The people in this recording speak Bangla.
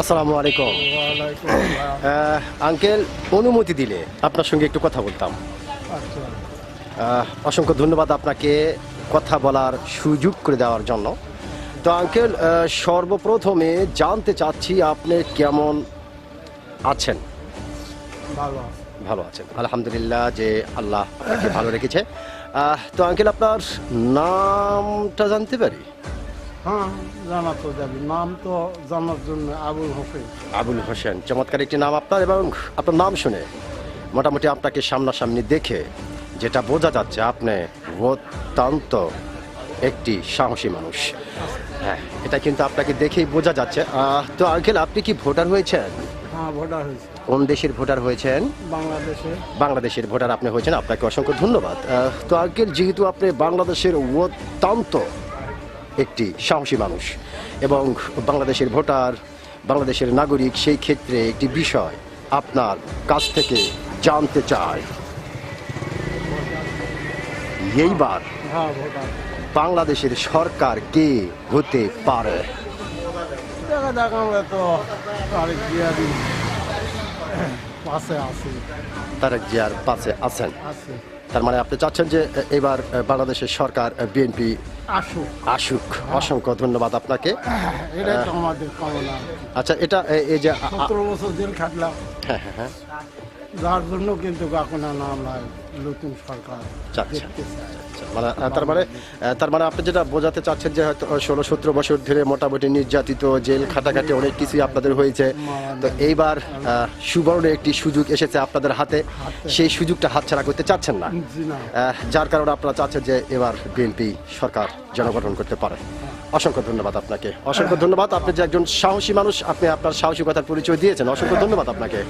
আসসালামু আলাইকুম। আঙ্কেল অনুমতি দিলে আপনার সঙ্গে একটু কথা বলতাম। আচ্ছা। অসংখ্য ধন্যবাদ আপনাকে কথা বলার সুযোগ করে দেওয়ার জন্য। তো আঙ্কেল সর্বপ্রথমে জানতে চাচ্ছি আপনি কেমন আছেন? ভালো। ভালো আছেন। আলহামদুলিল্লাহ যে আল্লাহ আপনাকে ভালো রেখেছে। তো আঙ্কেল আপনার নামটা জানতে পারি? হ্যাঁ জানা তো যাবে। নাম তো জানার জন্য আবুল হোসেন আবুল হোসেন চমৎকার একটি নাম আপনার এবং আপনার নাম শুনে মোটামুটি আপনাকে সামনাসামনি দেখে যেটা বোঝা যাচ্ছে আপনি অত্যন্ত একটি সাহসী মানুষ। হ্যাঁ এটা কিন্তু আপনাকে দেখেই বোঝা যাচ্ছে। তো আঙ্কেল আপনি কি ভোটার হয়েছেন? হ্যাঁ কোন দেশের ভোটার হয়েছেন? বাংলাদেশে। বাংলাদেশের ভোটার আপনি হয়েছেন। আপনাকে অসংখ্য ধন্যবাদ। তো আঙ্কেল যেহেতু আপনি বাংলাদেশের অত্যন্ত একটি সাহসী মানুষ এবং বাংলাদেশের ভোটার বাংলাদেশের নাগরিক সেই ক্ষেত্রে একটি বিষয় আপনার কাছ থেকে জানতে চায়। এইবার বাংলাদেশের সরকার কে হতে পারে? তারেক জিয়ার পাশে আছেন। আছে। তার মানে আপনি চাচ্ছেন যে এবার বাংলাদেশের সরকার বিএনপি আসুক। আসুক। অসংখ্য ধন্যবাদ আপনাকে। এটাই তো আমাদের কামনা আচ্ছা এটা এই যে সতেরো বছর জেল খাটলাম। হ্যাঁ হ্যাঁ হ্যাঁ। যার জন্য কিন্তু এখন আমরা নতুন সরকার আচ্ছা, আচ্ছা। আচ্ছা, মানে তার মানে তার মানে আপনি যেটা বোঝাতে চাচ্ছেন যে হয়তো ষোলো সতেরো বছর ধরে মোটামুটি নির্যাতিত জেল খাটাখাটি অনেক কিছুই আপনাদের হয়েছে। তো এইবার সুবর্ণ একটি সুযোগ এসেছে আপনাদের হাতে। সেই সুযোগটা হাতছাড়া করতে চাচ্ছেন না। যার কারণে আপনারা চাচ্ছেন যে এবার বিএনপি সরকার জনগঠন করতে পারে। অসংখ্য ধন্যবাদ আপনাকে। অসংখ্য ধন্যবাদ। আপনি যে একজন সাহসী মানুষ, আপনি আপনার সাহসিকতার পরিচয় দিয়েছেন। অসংখ্য ধন্যবাদ আপনাকে।